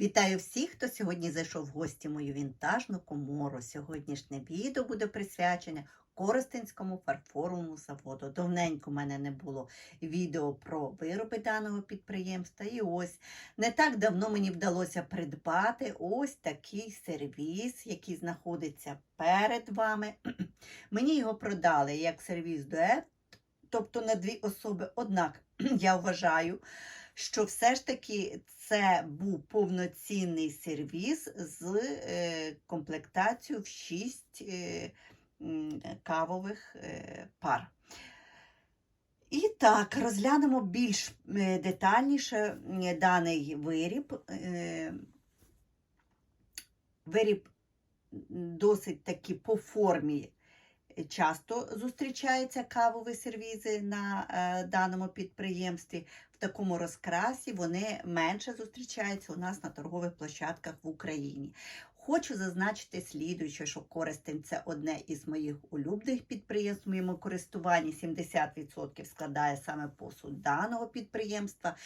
Вітаю всіх, хто сьогодні зайшов в гості мою вінтажну комору. Сьогоднішнє відео буде присвячене Коростенському фарфоровому заводу. Давненько в мене не було відео про вироби даного підприємства. І ось не так давно мені вдалося придбати ось такий сервіс, який знаходиться перед вами. Мені його продали як сервіс дует, тобто на дві особи. Однак я вважаю, що все ж таки це був повноцінний сервіс з е, комплектацією в 6 е, кавових е, пар. І так, розглянемо більш детальніше даний виріб. Виріб досить таки по формі часто зустрічаються кавові сервізи на е, даному підприємстві. В такому розкрасі вони менше зустрічаються у нас на торгових площадках в Україні. Хочу зазначити слідуюче, що Коростень це одне із моїх улюблених підприємств в моєму користуванні. 70% складає саме посуд даного підприємства.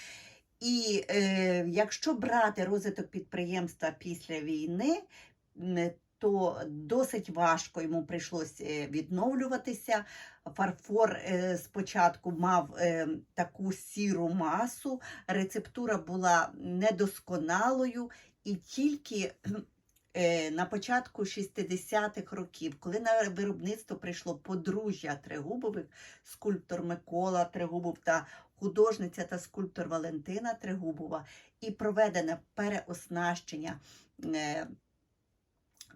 І е, якщо брати розвиток підприємства після війни, то досить важко йому прийшлось е, відновлюватися. Фарфор е, спочатку мав е, таку сіру масу, рецептура була недосконалою, і тільки на початку 60-х років, коли на виробництво прийшло подружжя Трегубових, скульптор Микола Трегубов та художниця та скульптор Валентина Трегубова, і проведене переоснащення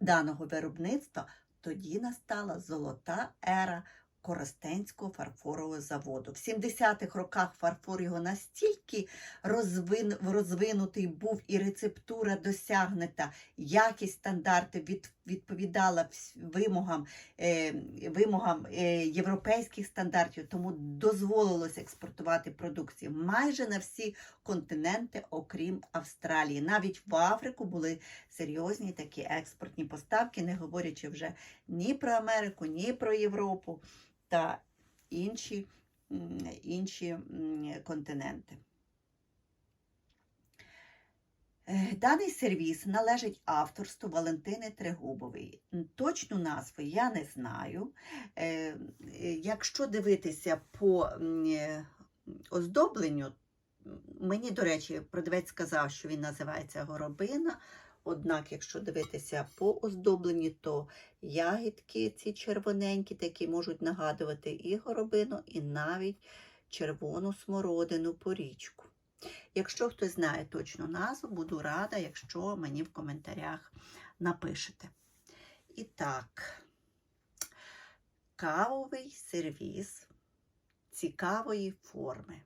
даного виробництва, тоді настала золота ера Коростенського фарфорового заводу. В 70-х роках фарфор його настільки розвин, розвинутий був і рецептура досягнута, якість стандарти від, відповідала вимогам, е, вимогам е, європейських стандартів, тому дозволилось експортувати продукцію майже на всі континенти, окрім Австралії. Навіть в Африку були серйозні такі експортні поставки, не говорячи вже ні про Америку, ні про Європу та інші, інші континенти. Е, Даний сервіс належить авторству Валентини Трегубової. Точну назву я не знаю. Е, е, Якщо дивитися по оздобленню, мені, до речі, продавець сказав, що він називається горобина. Однак, якщо дивитися по оздобленню, то ягідки ці червоненькі, такі можуть нагадувати і горобину, і навіть червону смородину порічку. Якщо хтось знає точну назву, буду рада, якщо мені в коментарях напишете. І так, кавовий сервіс цікавої форми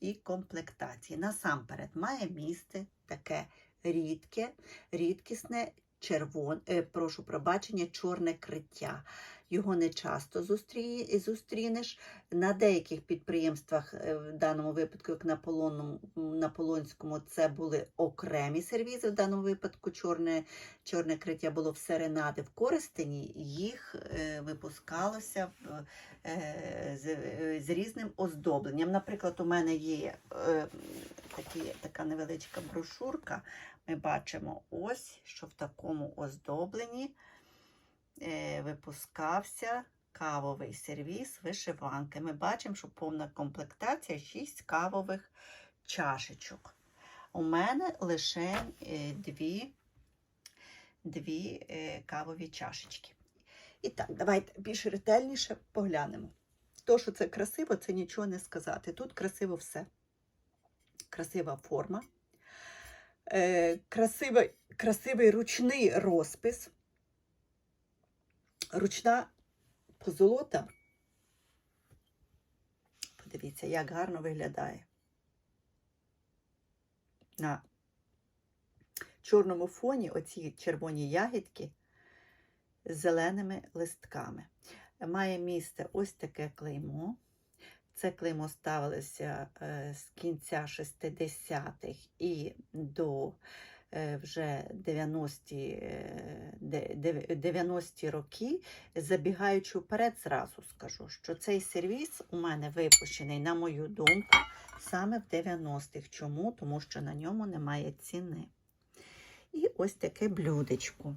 і комплектації. Насамперед має місце таке рідке, рідкісне червон, е, прошу пробачення, чорне криття. Його не часто зустрінеш. На деяких підприємствах, е, в даному випадку, як на, Полонному, на Полонському, це були окремі сервізи. В даному випадку чорне, чорне криття було в серенади в Коростені, їх е, випускалося е, з, з різним оздобленням. Наприклад, у мене є такі, така невеличка брошурка. Ми бачимо ось, що в такому оздобленні випускався кавовий сервіс вишиванки. Ми бачимо, що повна комплектація 6 кавових чашечок. У мене лише е, дві, дві е, кавові чашечки. І так, давайте більш ретельніше поглянемо. То, що це красиво, це нічого не сказати. Тут красиво все. Красива форма, е, красивий, красивий ручний розпис, ручна позолота. Подивіться, як гарно виглядає. На чорному фоні оці червоні ягідки з зеленими листками. Має місце ось таке клеймо. Це клеймо ставилося е, з кінця 60-х і до вже 90-ті, е, де- дев- 90-ті роки, забігаючи вперед, зразу скажу, що цей сервіс у мене випущений, на мою думку, саме в 90-х. Чому? Тому що на ньому немає ціни. І ось таке блюдечко.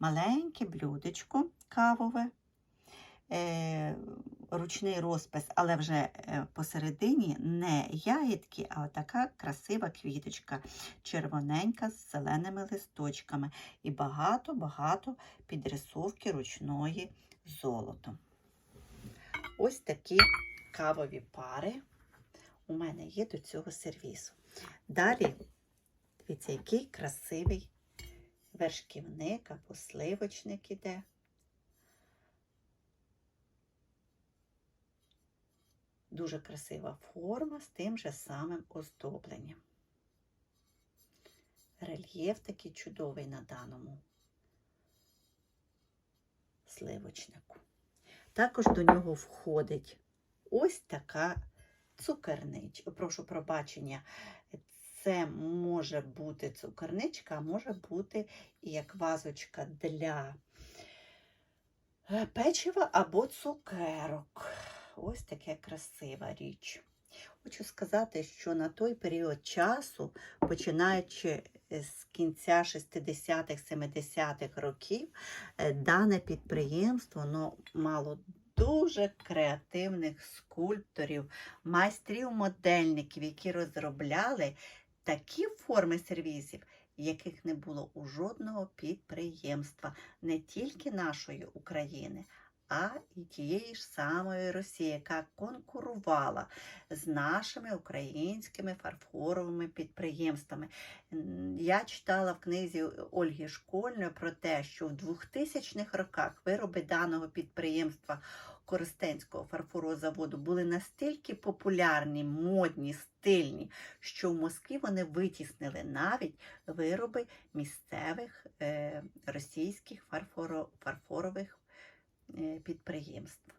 Маленьке блюдечко кавове, е, ручний розпис, але вже е, посередині не ягідки, а така красива квіточка, червоненька з зеленими листочками і багато-багато підрисовки ручної золотом. Ось такі кавові пари у мене є до цього сервісу. Далі, дивіться, який красивий вершківник або сливочник іде. Дуже красива форма з тим же самим оздобленням. Рельєф такий чудовий на даному сливочнику. Також до нього входить ось така цукерничка. Прошу пробачення, це може бути цукерничка, а може бути і як вазочка для е, печива або цукерок. Ось таке красива річ. Хочу сказати, що на той період часу, починаючи з кінця 60-х, 70-х років, е, дане підприємство ну, мало дуже креативних скульпторів, майстрів-модельників, які розробляли такі форми сервізів, яких не було у жодного підприємства, не тільки нашої України, а і тієї ж самої Росії, яка конкурувала з нашими українськими фарфоровими підприємствами. Я читала в книзі Ольги Школьної про те, що в 2000-х роках вироби даного підприємства Коростенського фарфорового заводу були настільки популярні, модні, стильні, що в Москві вони витіснили навіть вироби місцевих е, російських фарфоро, фарфорових підприємств.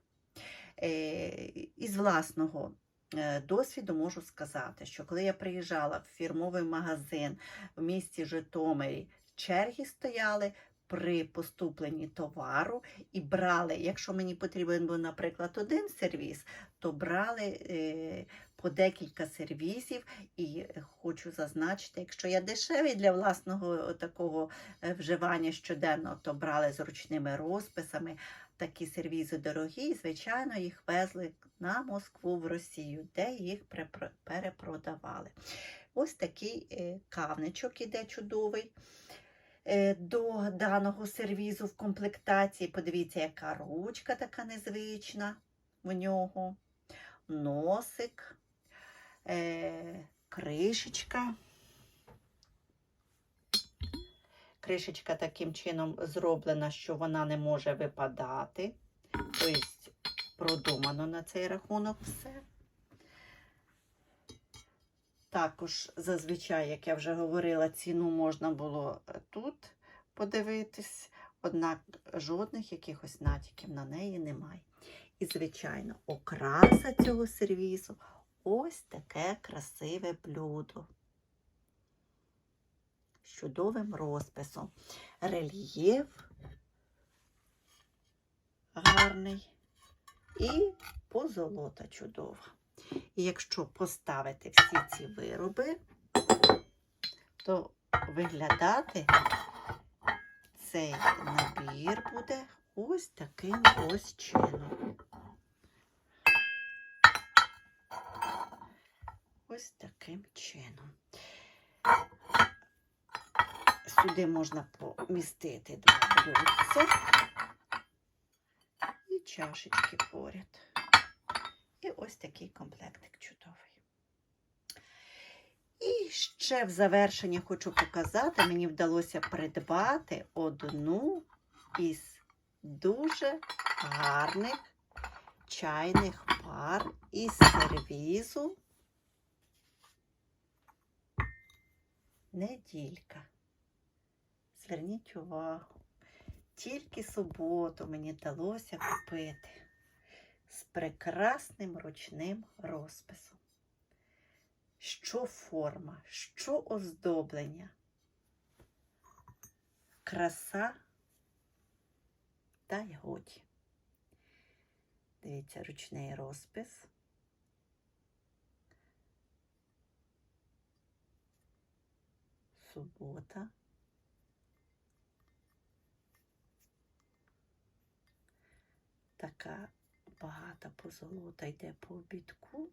Е, із власного е, досвіду можу сказати, що коли я приїжджала в фірмовий магазин в місті Житомирі, черги стояли при поступленні товару і брали, якщо мені потрібен був, наприклад, один сервіс, то брали е, по декілька сервісів. І хочу зазначити, якщо я дешевий для власного такого е, вживання щоденно, то брали з ручними розписами. Такі сервізи дорогі, і, звичайно, їх везли на Москву в Росію, де їх перепродавали. Ось такий е, кавничок іде чудовий е, до даного сервізу в комплектації. Подивіться, яка ручка така незвична в нього, носик, е, кришечка. Кришечка таким чином зроблена, що вона не може випадати. Тобто продумано на цей рахунок все. Також зазвичай, як я вже говорила, ціну можна було тут подивитись, однак жодних якихось натяків на неї немає. І, звичайно, окраса цього сервісу ось таке красиве блюдо чудовим розписом. Рельєф гарний і позолота чудова. І якщо поставити всі ці вироби, то виглядати цей набір буде ось таким ось чином. Ось таким чином. Сюди можна помістити два блюдця і чашечки поряд. І ось такий комплектик чудовий. І ще в завершення хочу показати, мені вдалося придбати одну із дуже гарних чайних пар із сервізу неділька. Зверніть увагу, тільки суботу мені вдалося купити з прекрасним ручним розписом. Що форма, що оздоблення. краса та й годі. Дивіться, ручний розпис. Субота. Така багата позолота йде по обідку.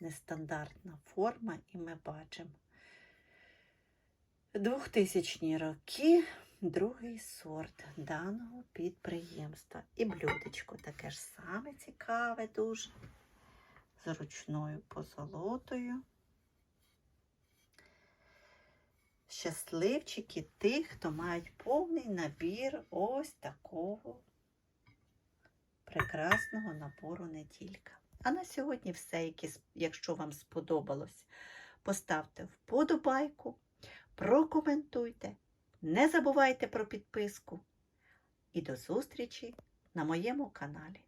Нестандартна форма, і ми бачимо 2000 роки другий сорт даного підприємства. І блюдечко таке ж саме цікаве дуже. З ручною позолотою. Щасливчики тих, хто мають повний набір ось такого прекрасного набору неділька. А на сьогодні все, якщо вам сподобалось, поставте вподобайку, прокоментуйте, не забувайте про підписку. І до зустрічі на моєму каналі.